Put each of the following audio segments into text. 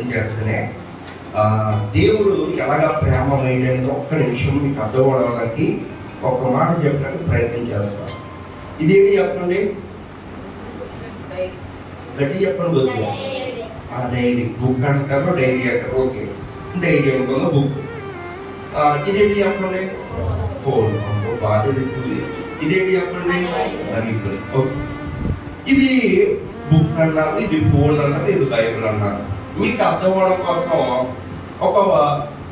చేస్తేనే. దేవుడు ఎలాగా ప్రేమమయ్యాడు అనేది ఒక్క నిమిషం మీకు అర్థం అవడానికి ఒక మాట చెప్పడానికి ప్రయత్నం చేస్తాం ఇదేంటి చెప్పండి? గట్టి చెప్పండి వద్దు. ఆ డైరీ బుక్ అంటారు డైరీ అంటారు. ఓకే. డైరీ అనుకున్న బుక్. ఇదేంటి చెప్పండి? ఫోన్. తెలుస్తుంది. ఇదేంటి చెప్పండి? ఓకే. ఇది బుక్ అన్నారు ఇది ఫోన్ అన్నారు ఇది బైబిల్ అన్నారు. మీకు అర్థమవడం కోసం ఒక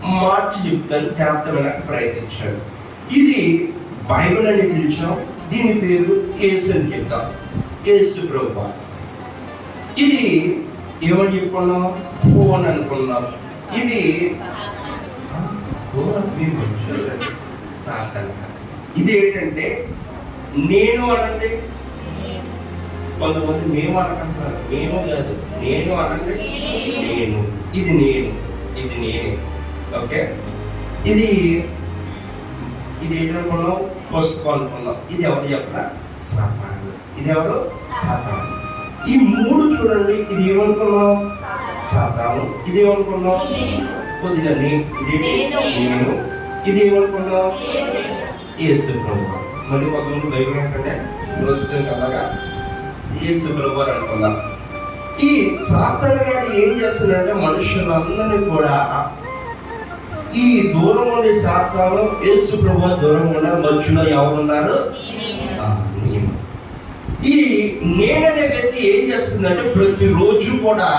మార్చి చెప్తాను చేస్తామని ప్రయత్నించాను. ఇది బైబిల్ అని పిలిచాం దీని పేరు కేసు అని చెప్తాం. కేసు ప్రభు. ఇది ఏమని చెప్పుకున్నాం? ఫోన్ అనుకున్నాం. ఇది ఇది ఏంటంటే నేను అనండి కొంతమంది మేము అనుకుంటున్నారు. మేము కాదు. నేను అనండి నేను. ఇది నేను. ఇది నేను. ఓకే? ఇది ఇది ఏంటనుకున్నాం పుస్తకం అనుకున్నాం ఇది ఎవరు చెప్పిన సాతాను ఇది ఎవరు? సాతాను ఈ మూడు చూడండి. ఇది ఏమనుకున్నాం సాతాను. ఇది ఏమనుకున్నాం కొద్దిగా ఇది నేను. ఇది ఏమనుకున్నాం ప్రభు మరి కొంతమంది బైబిల్ ఏంటంటే ప్రస్తుతం అలాగా యేసు ప్రభువారు అనుకుందాం ఈ సాతాను ఏం చేస్తున్నాడంటే మనుషులందరినీ కూడా ఈ దూరం ఉండే సాతాను యేసు ప్రభు దూరం ఉన్నారు మధ్యలో ఎవరున్నారు ఈ నేననే వ్యక్తి ఏం చేస్తుందంటే ప్రతిరోజు కూడా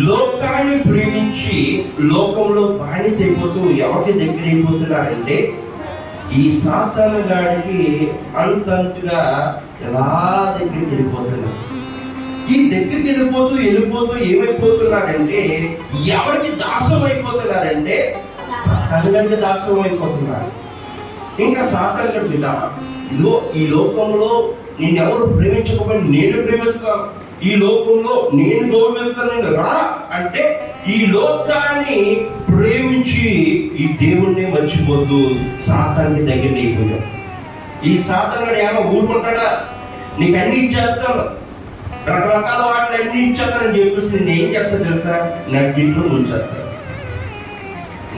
లోకాన్ని ప్రేమించి లోకంలో బానిసైపోతూ ఎవరికి దగ్గర అయిపోతున్నారంటే ఈ సాతాను గాడికి అంతంతగా ఎలా దగ్గరికి వెళ్ళిపోతున్నా ఈ దగ్గరికి వెళ్ళిపోతూ వెళ్ళిపోతూ ఏమైపోతున్నారంటే ఎవరికి దాసం అయిపోతున్నారంటే సాతాను గారికి దాసం అయిపోతున్నారు ఇంకా సాతాను గారి మీద ఇదిగో ఈ లోకంలో నిన్నెవరు ప్రేమించకపోయి నేను ప్రేమిస్తాను. ఈ లోకంలో నేను గౌరవిస్తాను. రా అంటే ఈ లోకాన్ని ప్రేమించి ఈ దేవుణ్ణి మర్చిపోతూ సాతానికి దగ్గర అయిపోయాం. ఈ సాతానుడు ఏమో ఊరుకుంటాడా? నీకు అన్ని ఇచ్చేస్తాను. రకరకాల వాటిని అన్ని ఇచ్చేస్తానని చెప్పేసి నేను ఏం చేస్తా తెలుసా? నట్టింట్లో ముంచేస్తాను.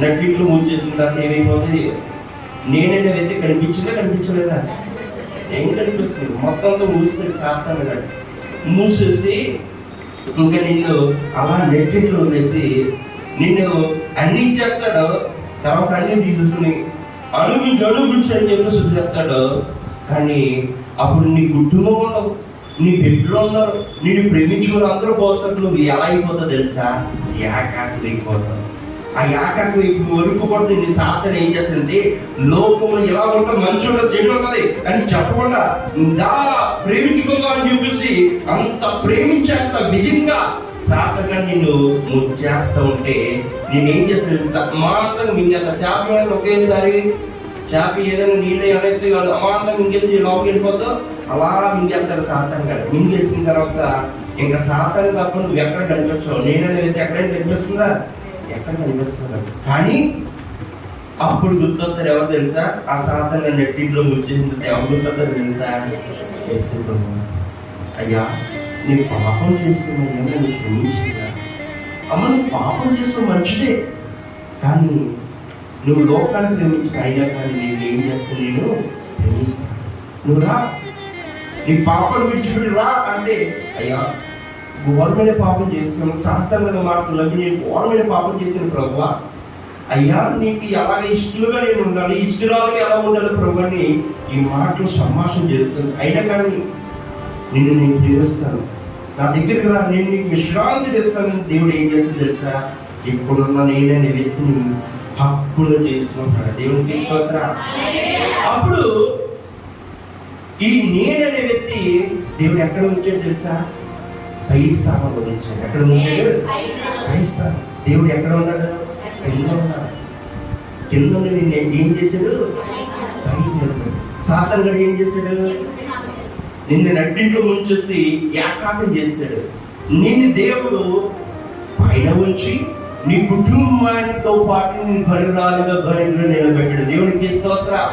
నట్టింట్లో ముంచేసిన తర్వాత ఏమైపోతుంది? నేనైనా అయితే కనిపించిందా కనిపించలేదా? ఏం కనిపిస్తుంది? మొత్తం అంతా మూసేసి సాతాను మూసేసి ఇంకా నిన్ను అలా నెట్టింట్లో వదిలేసి నిన్ను అన్ని చేస్తాడు తర్వాత అన్ని తీసేసుకుని అడుగుంచి అడుగుంచి అని చెప్పేసి చెప్తాడు. కానీ అప్పుడు నీ కుటుంబం ఉండవు నీ బిడ్డలు ఉన్నారు నేను ప్రేమించుకుని అందరూ పోతారు. నువ్వు ఎలా అయిపోతావు తెలుసా? ఏకాకి అయిపోతావు. ఆ యాకాకు వైపు వరకు కూడా నేను సాధన ఏం చేస్తానంటే లోకంలో ఎలా ఉంటుంది మంచి ఉంటుంది చెడు ఉంటుంది అని చెప్పకుండా దా ప్రేమించుకుందాం అని చూపిస్తే అంత ప్రేమించేంత విధంగా సాధన నిన్ను నువ్వు చేస్తా ఉంటే నేను ఏం చేస్తాను మాత్రం మింగేస్తా. చేప ఒకేసారి? చేప ఏదైనా నీళ్ళు ఏదైతే కాదు అమాంతం మింగేసి లోపలికి వెళ్ళిపోతావు అలా మింగేస్తాడు సాతాన్ గారు మింగేసిన తర్వాత ఇంకా సాతాన్ తప్ప నువ్వు ఎక్కడ కనిపించవు. నేనైతే ఎక్కడైనా కనిపిస్తుందా? ఎక్కడ కనిపిస్తుంది? కానీ అప్పుడు గుర్తొస్తారు ఎవరు తెలుసా? ఆ సాధన నెట్టింట్లో ముచ్చేసింది ఎవరు గుర్తొస్తారు తెలుసా. అయ్యా నేను పాపం చేస్తున్నాయా నువ్వు క్షమించిందా అమ్మ నువ్వు పాపం చేస్తే మంచిదే. కానీ నువ్వు లోకాన్ని ప్రేమించిన అయినా కానీ నేను ఏం చేస్తా నేను ప్రేమిస్తాను. నువ్వు రా. నీ పాపం విడిచిపెట్టి రా అంటే అయ్యా ఘోరమైన పాపం చేసాను సాధారణ మాటలు నేను ఘోరమైన పాపం చేశాను ప్రభు అయ్యా నీకు ఎలా ఇష్టలుగా నేను ఉండాలి ఇష్టరాలుగా ఎలా ఉండాలి ప్రభు అని ఈ మాటలు సంభాషణ జరుగుతుంది. అయినా కానీ నిన్ను నేను ప్రేమిస్తాను నా దగ్గరికి రా నేను నీకు విశ్రాంతి ఇస్తాను దేవుడు ఏం చేస్తుంది తెలుసా? ఇప్పుడున్న నేననే వ్యక్తిని హక్కులు చేసుకుంటాడు దేవునికి స్తోత్ర. అప్పుడు ఈ నేననే వ్యక్తి దేవుడు ఎక్కడ ఉంచాడు తెలుసా? పై స్థానంలో ఉంచాడు. ఎక్కడ ఉంచాడు? పై స్థానం. దేవుడు ఎక్కడ ఉన్నాడు? కింద ఉన్నాడు. కింద ఉండి ఏం చేశాడు? పై నిలబెట్టాడు. ఏం చేశాడు? నిన్ను నట్టింట్లో ముంచేసి ఏకాపం చేశాడు. నిన్ను దేవుడు పైన ఉంచి నీ కుటుంబానితో పాటు నీ బరురాలుగా బరువులు నిలబెట్టాడు. దేవునికి స్తోత్ర.